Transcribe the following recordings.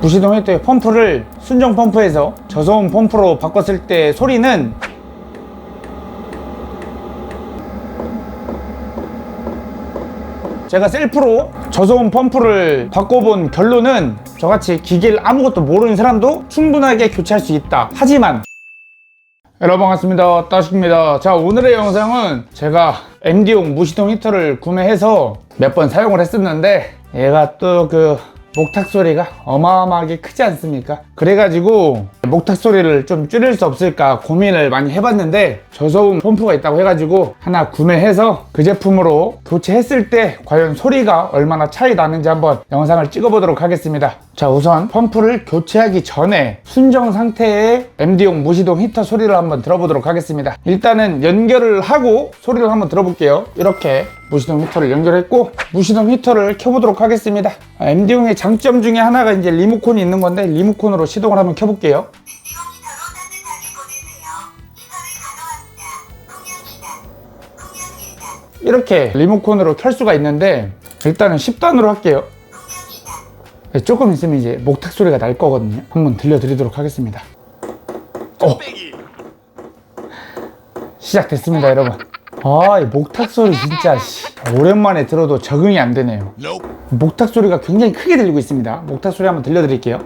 무시동 히터의 펌프를 순정 펌프에서 저소음 펌프로 바꿨을 때 소리는 제가 셀프로 저소음 펌프를 바꿔본 결론은 저같이 기계를 아무것도 모르는 사람도 충분하게 교체할 수 있다. 하지만 여러분 반갑습니다. 따식입니다. 자 오늘의 영상은 제가 MD용 무시동 히터를 구매해서 몇 번 사용을 했었는데 얘가 또그 목탁 소리가 어마어마하게 크지 않습니까? 그래가지고 목탁 소리를 좀 줄일 수 없을까 고민을 많이 해봤는데 저소음 펌프가 있다고 해가지고 하나 구매해서 그 제품으로 교체했을 때 과연 소리가 얼마나 차이 나는지 한번 영상을 찍어보도록 하겠습니다. 자 우선 펌프를 교체하기 전에 순정 상태의 MD용 무시동 히터 소리를 한번 들어보도록 하겠습니다. 일단은 연결을 하고 소리를 한번 들어볼게요. 이렇게 무시동 히터를 연결했고 무시동 히터를 켜보도록 하겠습니다. 아, MD용의 장점 중에 하나가 이제 리모컨이 있는 건데 리모컨으로 시동을 한번 켜볼게요. 이렇게 리모컨으로 켤 수가 있는데 일단은 10단으로 할게요. 네, 조금 있으면 이제 목탁 소리가 날 거거든요. 한번 들려드리도록 하겠습니다. 어. 시작됐습니다, 여러분. 아, 이 목탁 소리 진짜 씨, 오랜만에 들어도 적응이 안 되네요. 목탁 소리가 굉장히 크게 들리고 있습니다. 목탁 소리 한번 들려드릴게요.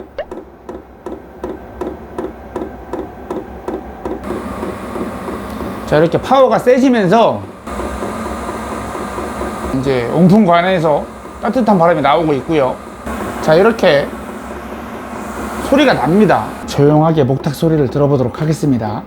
자, 이렇게 파워가 세지면서 이제 온풍관에서 따뜻한 바람이 나오고 있고요. 자, 이렇게 소리가 납니다. 조용하게 목탁 소리를 들어보도록 하겠습니다.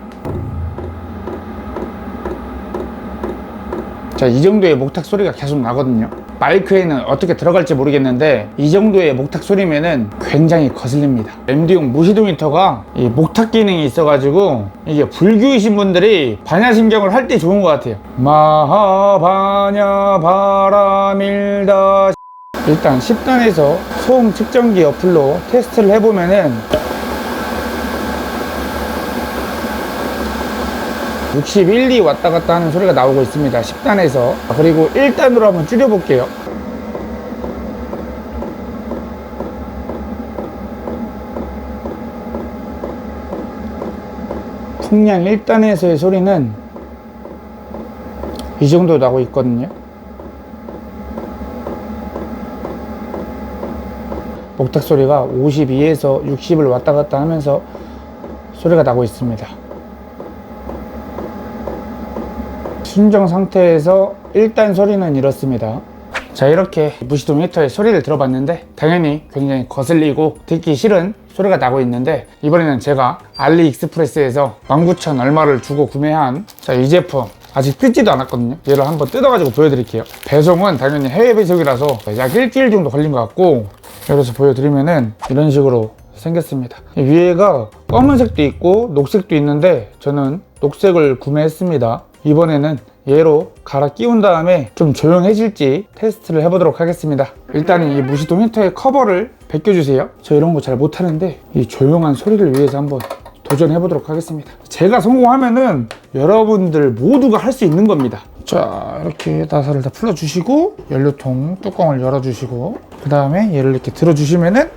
자, 이 정도의 목탁 소리가 계속 나거든요. 마이크에는 어떻게 들어갈지 모르겠는데 이 정도의 목탁 소리면은 굉장히 거슬립니다. MD용 무시동 히터가 이 목탁 기능이 있어가지고 이게 불교이신 분들이 반야신경을 할 때 좋은 것 같아요. 마하반야 바라밀다 일단 10단에서 소음 측정기 어플로 테스트를 해보면은 61, 2 왔다 갔다 하는 소리가 나오고 있습니다. 10단에서. 그리고 1단으로 한번 줄여 볼게요. 풍량 1단에서의 소리는 이 정도 나고 있거든요. 목탁 소리가 52에서 60을 왔다 갔다 하면서 소리가 나고 있습니다. 순정 상태에서 1단 소리는 이렇습니다. 자 이렇게 무시동 히터의 소리를 들어봤는데 당연히 굉장히 거슬리고 듣기 싫은 소리가 나고 있는데 이번에는 제가 알리익스프레스에서 19,000 얼마를 주고 구매한 자 이 제품 아직 뜯지도 않았거든요 얘를 한번 뜯어가지고 보여드릴게요 배송은 당연히 해외 배송이라서 약 일주일 정도 걸린 것 같고 열어서 보여드리면은 이런 식으로 생겼습니다. 위에가 검은색도 있고 녹색도 있는데 저는 녹색을 구매했습니다. 이번에는 얘로 갈아 끼운 다음에 좀 조용해질지 테스트를 해보도록 하겠습니다. 일단은 이 무시동 히터의 커버를 벗겨주세요. 저 이런 거 잘 못하는데 이 조용한 소리를 위해서 한번 도전해 보도록 하겠습니다. 제가 성공하면은 여러분들 모두가 할 수 있는 겁니다 자 이렇게 나사를 다 풀어주시고 연료통 뚜껑을 열어주시고 그 다음에 얘를 이렇게 들어주시면은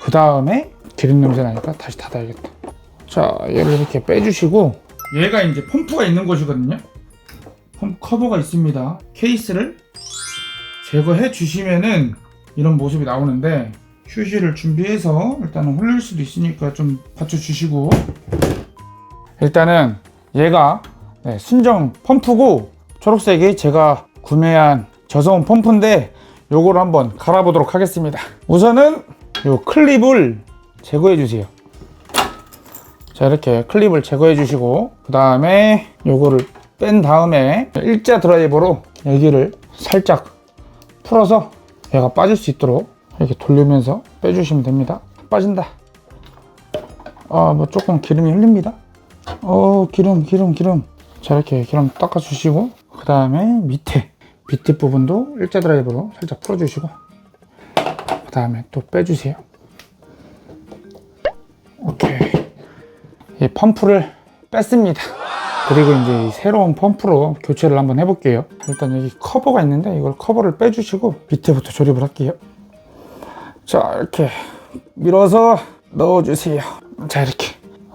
그 다음에 기름 냄새 나니까 다시 닫아야겠다. 자 얘를 이렇게 빼주시고 얘가 이제 펌프가 있는 곳이거든요. 펌프 커버가 있습니다. 케이스를 제거해 주시면은 이런 모습이 나오는데 휴지를 준비해서 일단은 흘릴 수도 있으니까 좀 받쳐주시고. 일단은 얘가 네, 순정 펌프고 초록색이 제가 구매한 저소음 펌프인데 요거를 한번 갈아보도록 하겠습니다. 우선은 요 클립을 제거해 주세요. 자 이렇게 클립을 제거해 주시고 그 다음에 요거를 뺀 다음에 일자 드라이버로 여기를 살짝 풀어서 얘가 빠질 수 있도록 이렇게 돌리면서 빼주시면 됩니다. 빠진다. 아뭐 조금 기름이 흘립니다. 어 기름 기름 기름 자 이렇게 기름 닦아 주시고 그 다음에 밑에 밑에 부분도 일자 드라이버로 살짝 풀어 주시고 그 다음에 또 빼주세요. 오케이. 이 펌프를 뺐습니다. 그리고 이제 이 새로운 펌프로 교체를 한번 해볼게요. 일단 여기 커버가 있는데 이걸 커버를 빼주시고 밑에부터 조립을 할게요. 자 이렇게 밀어서 넣어주세요. 자 이렇게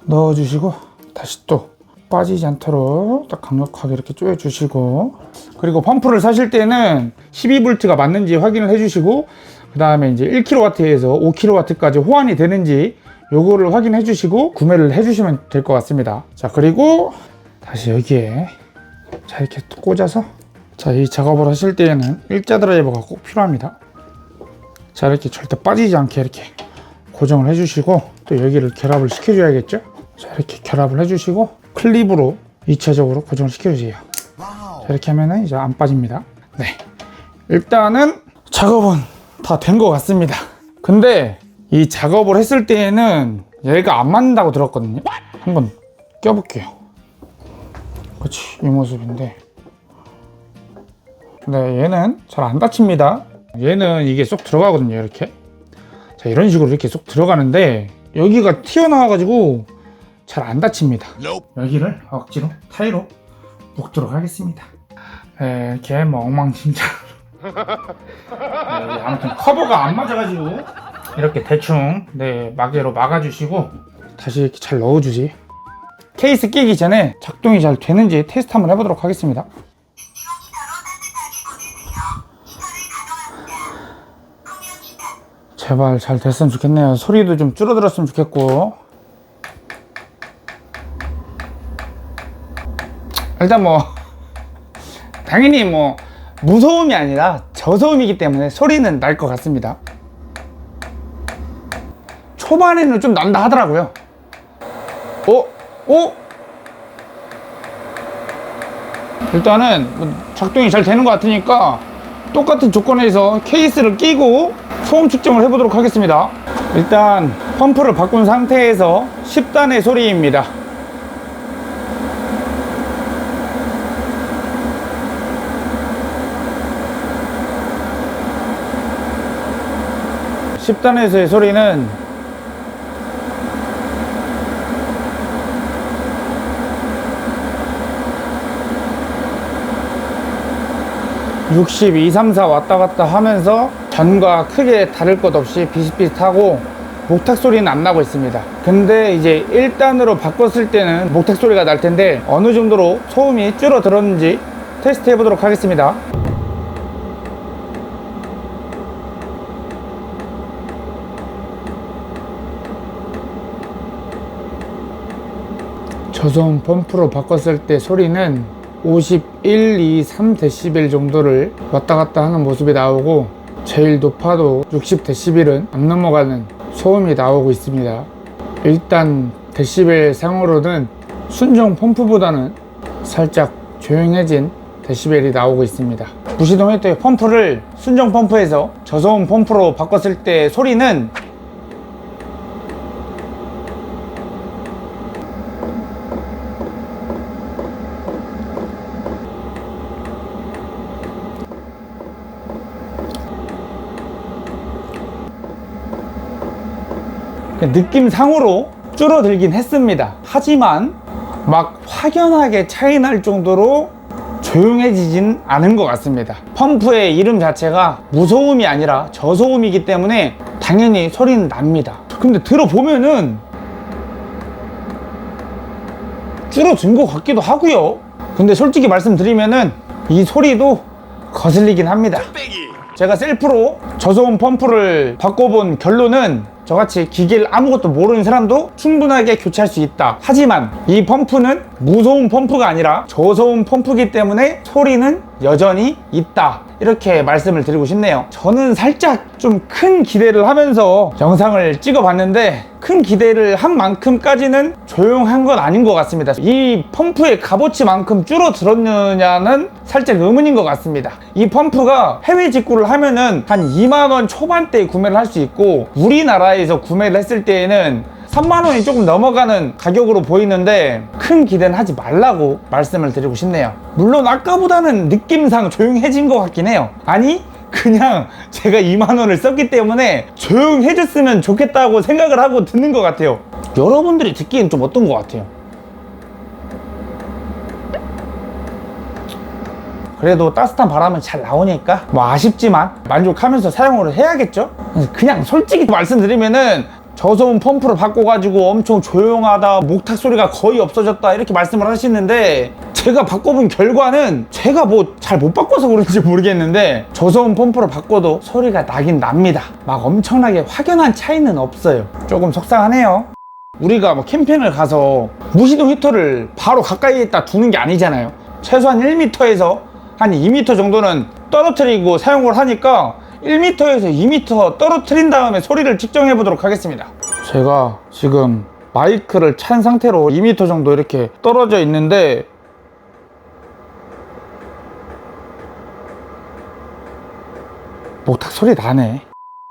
넣어주시고 다시 또 빠지지 않도록 딱 강력하게 이렇게 조여 주시고 그리고 펌프를 사실 때는 12V가 맞는지 확인을 해 주시고 그 다음에 이제 1kW에서 5kW까지 호환이 되는지 요거를 확인해 주시고 구매를 해 주시면 될 것 같습니다. 자 그리고 다시 여기에 자 이렇게 또 꽂아서 자 이 작업을 하실 때에는 일자 드라이버가 꼭 필요합니다. 자 이렇게 절대 빠지지 않게 이렇게 고정을 해주시고 또 여기를 결합을 시켜줘야겠죠? 자 이렇게 결합을 해주시고 클립으로 입체적으로 고정을 시켜주세요. 자 이렇게 하면은 이제 안 빠집니다. 네. 일단은 작업은 다 된 것 같습니다. 근데 이 작업을 했을 때에는 얘가 안 맞는다고 들었거든요. 한번 껴볼게요. 그렇지 이 모습인데. 네 얘는 잘 안 닫힙니다. 얘는 이게 쏙 들어가거든요 이렇게. 자 이런 식으로 이렇게 쏙 들어가는데 여기가 튀어나와 가지고 잘안 닫힙니다. 여기를 억지로 타이로 묶도록 하겠습니다. 네, 이렇게 뭐 엉망진창 네, 아무튼 커버가 안 맞아가지고. 이렇게 대충 네 마개로 막아주시고. 다시 이렇게 잘 넣어주지. 케이스 끼기 전에 작동이 잘 되는지 테스트 한번 해보도록 하겠습니다. 제발 잘 됐으면 좋겠네요. 소리도 좀 줄어들었으면 좋겠고 일단 뭐 당연히 뭐 무서움이 아니라 저소음이기 때문에 소리는 날 것 같습니다 초반에는 좀 난다 하더라고요 어? 어? 일단은 뭐 작동이 잘 되는 것 같으니까 똑같은 조건에서 케이스를 끼고 소음 측정을 해보도록 하겠습니다 일단 펌프를 바꾼 상태에서 10단의 소리입니다 10단에서의 소리는 (62, 3, 4) 왔다 갔다 하면서 전과 크게 다를 것 없이 비슷비슷하고 목탁 소리는 안 나고 있습니다. 근데 이제 1단으로 바꿨을 때는 목탁 소리가 날 텐데 어느 정도로 소음이 줄어들었는지 테스트 해보도록 하겠습니다 저소음 펌프로 바꿨을 때 소리는 51, 2, 3dB 정도를 왔다 갔다 하는 모습이 나오고 제일 높아도 60dB은 안 넘어가는 소음이 나오고 있습니다. 일단 데시벨 상으로는 순정 펌프보다는 살짝 조용해진 데시벨이 나오고 있습니다. 무시동 히터의 펌프를 순정 펌프에서 저소음 펌프로 바꿨을 때 소리는 느낌상으로 줄어들긴 했습니다. 하지만 막 확연하게 차이 날 정도로 조용해지진 않은 것 같습니다. 펌프의 이름 자체가 무소음이 아니라 저소음이기 때문에 당연히 소리는 납니다. 근데 들어보면은 줄어든 것 같기도 하고요. 근데 솔직히 말씀드리면은 이 소리도 거슬리긴 합니다. 제가 셀프로 저소음 펌프를 바꿔본 결론은 저같이 기계를 아무것도 모르는 사람도 충분하게 교체할 수 있다. 하지만 이 펌프는 무소음 펌프가 아니라 저소음 펌프이기 때문에 소리는 여전히 있다. 이렇게 말씀을 드리고 싶네요. 저는 살짝 좀 큰 기대를 하면서 영상을 찍어 봤는데 큰 기대를 한 만큼까지는 조용한 건 아닌 것 같습니다. 이 펌프의 값어치만큼 줄어들었느냐는 살짝 의문인 것 같습니다. 이 펌프가 해외 직구를 하면은 한 2만원 초반대에 구매를 할 수 있고 우리나라에서 구매를 했을 때에는 3만 원이 조금 넘어가는 가격으로 보이는데 큰 기대는 하지 말라고 말씀을 드리고 싶네요. 물론 아까보다는 느낌상 조용해진 것 같긴 해요. 아니, 그냥 제가 2만 원을 썼기 때문에 조용해졌으면 좋겠다고 생각을 하고 듣는 것 같아요. 여러분들이 듣기엔 좀 어떤 것 같아요? 그래도 따뜻한 바람은 잘 나오니까 뭐 아쉽지만 만족하면서 사용을 해야겠죠? 그냥 솔직히 말씀드리면은 저소음 펌프를 바꿔가지고 엄청 조용하다 목탁 소리가 거의 없어졌다 이렇게 말씀을 하시는데 제가 바꿔본 결과는 제가 뭐 잘 못 바꿔서 그런지 모르겠는데 저소음 펌프를 바꿔도 소리가 나긴 납니다. 막 엄청나게 확연한 차이는 없어요. 조금 속상하네요. 우리가 뭐 캠핑을 가서 무시동 히터를 바로 가까이에다 두는 게 아니잖아요. 최소한 1m에서 한 2m 정도는 떨어뜨리고 사용을 하니까 1m에서 2m 떨어뜨린 다음에 소리를 측정해 보도록 하겠습니다. 제가 지금 마이크를 찬 상태로 2m 정도 이렇게 떨어져 있는데 목탁 소리 나네.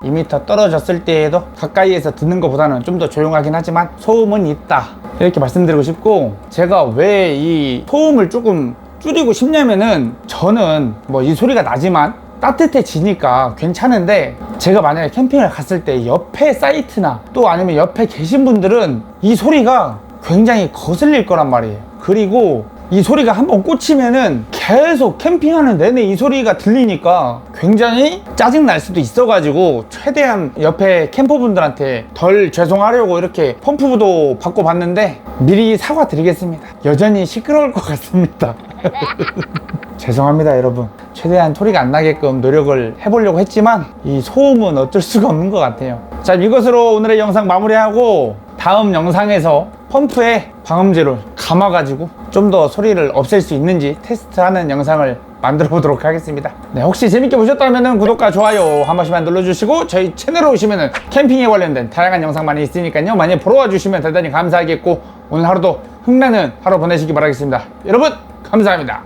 2m 떨어졌을 때에도 가까이에서 듣는 것보다는 좀 더 조용하긴 하지만 소음은 있다 이렇게 말씀드리고 싶고 제가 왜 이 소음을 조금 줄이고 싶냐면은 저는 뭐 이 소리가 나지만 따뜻해지니까 괜찮은데 제가 만약에 캠핑을 갔을 때 옆에 사이트나 또 아니면 옆에 계신 분들은 이 소리가 굉장히 거슬릴 거란 말이에요 그리고 이 소리가 한번 꽂히면은 계속 캠핑하는 내내 이 소리가 들리니까 굉장히 짜증 날 수도 있어가지고 최대한 옆에 캠퍼분들한테 덜 죄송하려고 이렇게 펌프도 바꿔봤는데 미리 사과드리겠습니다. 여전히 시끄러울 것 같습니다. 죄송합니다 여러분 최대한 소리가 안 나게끔 노력을 해보려고 했지만 이 소음은 어쩔 수가 없는 것 같아요. 자 이것으로 오늘의 영상 마무리하고 다음 영상에서 펌프에 방음제를 감아 가지고 좀 더 소리를 없앨 수 있는지 테스트하는 영상을 만들어 보도록 하겠습니다. 네 혹시 재밌게 보셨다면 구독과 좋아요 한 번씩만 눌러주시고 저희 채널에 오시면 캠핑에 관련된 다양한 영상 많이 있으니까요. 많이 보러 와주시면 대단히 감사하겠고 오늘 하루도 흥나는 하루 보내시기 바라겠습니다. 여러분 감사합니다.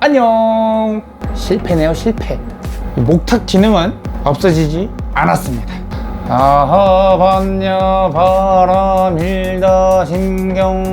안녕 실패네요 실패. 이 목탁 기능은 없어지지 않았습니다. 아하 반야 바람 일다 신경